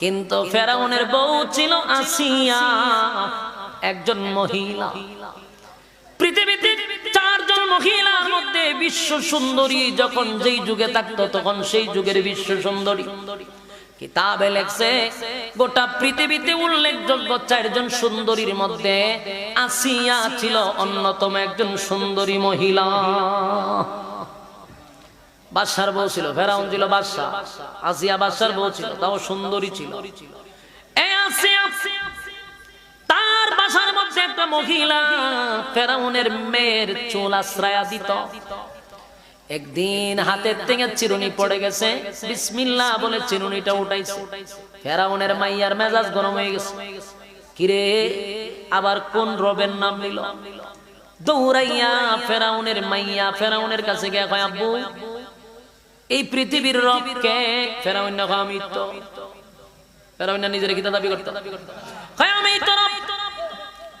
কিন্তু ফেরাউনের বউ ছিল আসিয়া একজন মহিলা। পৃথিবীতে চারজন মহিলার মধ্যে বিশ্ব সুন্দরী যখন যেই যুগে থাকতো তখন সেই যুগের বিশ্ব সুন্দরী। কিতাবে লেখছে গোটা পৃথিবীতে উল্লেখযোগ্য চারজন সুন্দরীর মধ্যে আসিয়া ছিল অন্যতম একজন সুন্দরী মহিলা। বাদশার বউ ছিল, ফেরাউন ছিল বাদশা আসিয়া বাদশার বউ ছিল, তাও সুন্দরী ছিল। তার বাসার মধ্যে একটা মহিলা ফেরাউনের মেয়ের চুল আশ্রয়া দিত। একদিন হাতের থেকে চিরুনি পড়ে গেছে বিসমিল্লা বলে চিরুনিটা উঠাইছে। ফেরাউনের মাইয়ার মেজাজ গরম হয়ে গেছে। কিরে, আবার কোন রবের নাম নিল? দৌড়াইয়া ফেরাউনের মাইয়া ফেরাউনের কাছে গিয়ে কয়, আব্বু এই পৃথিবীর রব কে ফেরাউন না কয় তো ফেরাউন না নিজের কিতা দাবি করতে। কয় আমি তো রব,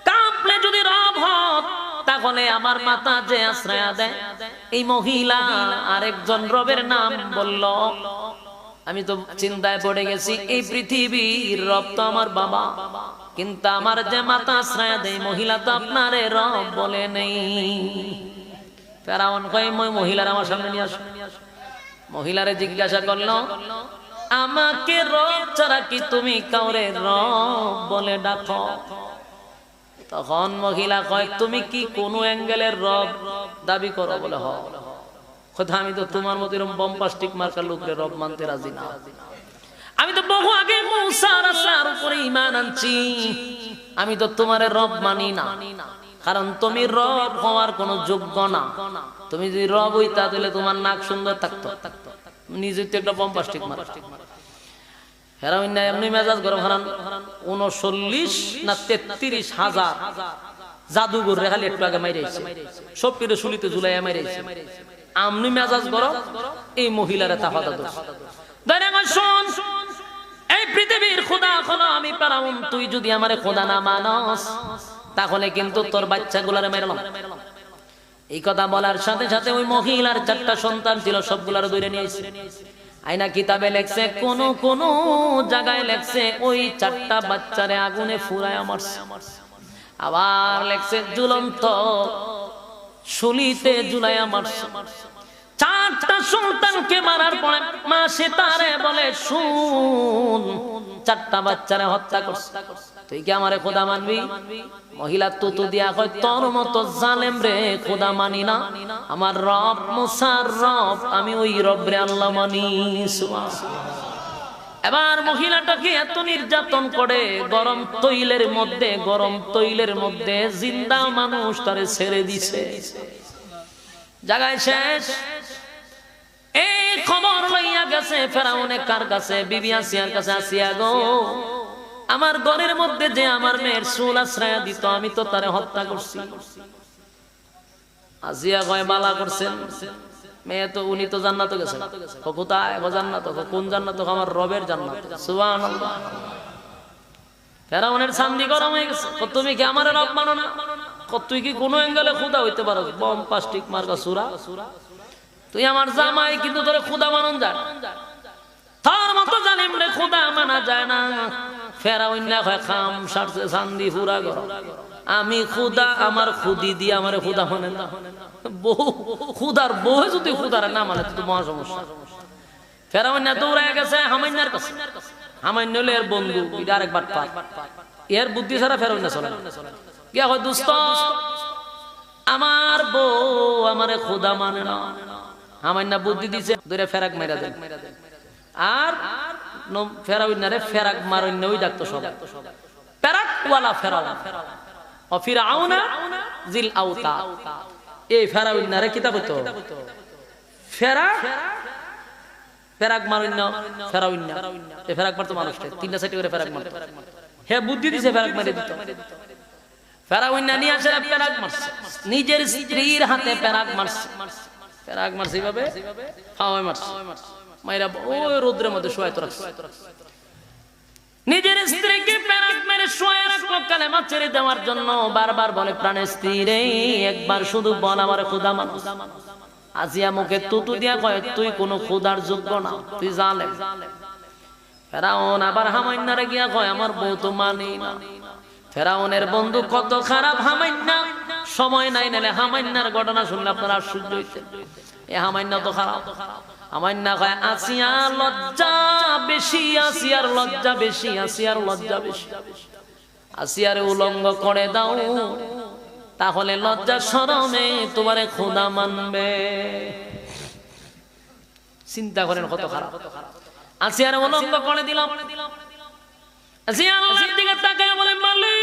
কাঁপলে যদি রব হত, তাহলে আমার মাথা যে আশ্রয় দেয়, এই মহিলা আরেকজন রবের নাম বলল, আমি তো চিন্তায় পড়ে গেছি, এই পৃথিবীর রব তো আমার বাবা, কিন্তু আমার যে মাতা আশ্রয় দেয় মহিলা তো আপনারে রব বলে নেই। ফেরাউন কয়, মহিলার আমার সামনে নিয়ে আসো। মহিলারে জিজ্ঞাসা করল, আমাকে রব ছাড়া কি তুমি কাউরে রব বলে ডাকো? তখন মহিলা কয়, তুমি কি কোন অ্যাঙ্গেলের রব দাবি করো বলে হ কথা, আমি তো তোমার মতো এরকম বম্পাস্টিক মার্কার লোকরে রব মানতে রাজি না। আমি তো বহু আগে মুসার আসার উপরে ইমান আনছি। আমি তো তোমার রব মানি না। কারণ তুমি রব হওয়ার কোনো যোগ্য না। তুমি যদি রব হইতা তাহলে তোমার নাক সুন্দর থাকতো। নিজে তো একটা মার হেরামিন না এমনি মেজাজ গরম হারান। উনচল্লিশ না তেত্রিশ হাজার। জাদুঘর রেখালি একটু আগে মাইরাইছে সব পিড়ে শুলিতে ঝুলাই মাইরাইছে আমনি মেজাজ গরম এই মহিলারা তাফাদা দোষ। শোন এই পৃথিবীর খোদা আমি পারাউন তুই যদি আমারে খোদা না মানস তাহলে কিন্তু তোর বাচ্চাগুলারে মেরলাম এই কথা বলার সাথে সাথে ওই মহিলার চারটা সন্তান ছিল, সবগুলার দূরে নিয়েছে আইনা কিতাবে লেখছে, কোন কোন জায়গায় লেখছে, ওই চারটা বাচ্চারে আগুনে ফুরায় আমার আবার লেখছে, ঝুলন্ত শুলিতে জুলাই আমার মারার পরে মা বলে, শুন, চারটা হত্যা করছে। তুই কি আমারে খোদা মানবি? মহিলা তুতু দিয়া কয়, তোর মতো জালেম রে, খোদা মানি না। আমার রব রব, আমি ওই রব রে আল্লাহ মানি। এবার মহিলাটাকে এত নির্যাতন করে, গরম তৈলের মধ্যে, গরম তৈলের মধ্যে জিন্দা মানুষ তারে ছেড়ে দিছে। জায়গায় শেষ। খবর লইয়া গেছে, ফেরাউনে কার কাছে? বিবি আসিয়ার কাছে, আসিয়া গো, আমার ঘরের মধ্যে যে আমার মেয়ের চুল আশ্রয় দিত, আমি তো তারে হত্যা করছি। আসিয়া কয়, বালা করছেন? মেয়ে তো, উনি তো জান্নাত গেছে। কোথায়? জান্নাত কোন জান্নাত? আমার রবের জান্নাত। সুবহানাল্লাহ। ফেরাউনের সান্দি গরম হয়ে গেছে। তুমি কি আমার রব মানো না? তুই কি কোনো অ্যাঙ্গেলে খুদা হইতে পারো? বম প্লাস্টিক মার্কা সুরা সুরা। তুই আমার জামাই, কিন্তু তোরে খুদা মানন যায় তার মতো জানিম রে খুদা মানা যায় না। ফেরাউন না হয় খাম, সারছে সান্দি পুরা গরম। আমি খুদা আমার খুদি দিয়ে আমার খুদা মানে না। বউ খুদার বউ যদি খুদার না মানে তো মহা সমস্যা। ফেরাউন না দৌড়ায় গেছে হামাইনার কাছে। হামাইন হলে এর বন্ধু, এটা আরেকবার পার এর বুদ্ধি ছাড়া ফেরাউন না চলে গিয়া হয় দুস্ত? আমার বউ আমারে খুদা মানে না। হামাইনা বুদ্ধি দিছে ফেরাক মেরা দেন। আর না রে, ফেরাক মারন্য ওই ডাকতো সব। ওয়ালা অফিরাউনা জিল আউতা। এই না রে কিতাব হইতো ফেরাক না এই ফেরাক মারতো মানুষটা তিনটা করে ফেরাক মারতো। হে, বুদ্ধি দিছে, ফেরাক মারে দিত। না নিয়ে আসে, ফেরাক মারছে। নিজের স্ত্রীর হাতে ফেরাক মারছে। ফেরাক মারছে এইভাবে? মারছে। ওই রোদ্রের মধ্যে নিজের স্ত্রীকে প্যারাক মেরে শোয়া দেওয়ার জন্য। বারবার বলে, প্রাণের স্ত্রী একবার শুধু বল আমার খুদা মানুষ। আজিয়া মুখে তুতু দিয়া কয়, তুই কোনো খুদার যোগ্য না, তুই জালে ফেরাউন আবার হামাইনারে গিয়া কয়, আমার বউ তো মানি না। ফেরাউনের বন্ধু কত খারাপ, হামাইন্না সময় নাই নালে হামাইন্নার ঘটনা শুনলে আপনারা আশ্চর্য হইতেন। এ হামাইন্না তো খারাপ। কয়, আসিয়া লজ্জা বেশি, আসিয়ার লজ্জা বেশি, আসিয়ার লজ্জা বেশি। আসিয়ারে উলঙ্গ করে দাও, তাহলে লজ্জা শরমে তোমারে খোদা মানবে। চিন্তা করেন কত খারাপ। আসিয়ারে উলঙ্গ করে দিলাম। আসিয়া আল্লাহর দিকে বলে মালিক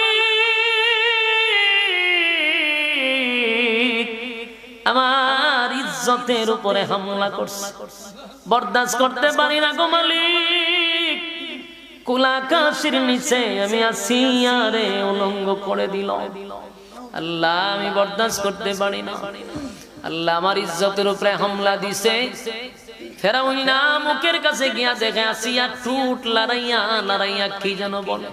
ইজ্জতের উপরে হামলা করছে। বরদাস্ত করতে পারি না গো মালিক। কুলাকাশির নিচে আমি আসিয়ারে উলঙ্গ করে দিল। আল্লাহ, আমি বরদাস্ত করতে পারি না। আল্লাহ আমার ইজ্জতের উপরে হামলা দিছে। ফেরাউন মুখের কাছে গিয়া দেখে আসিয়া টুট লড়াইয়া লড়াইয়া কি যেন বলে।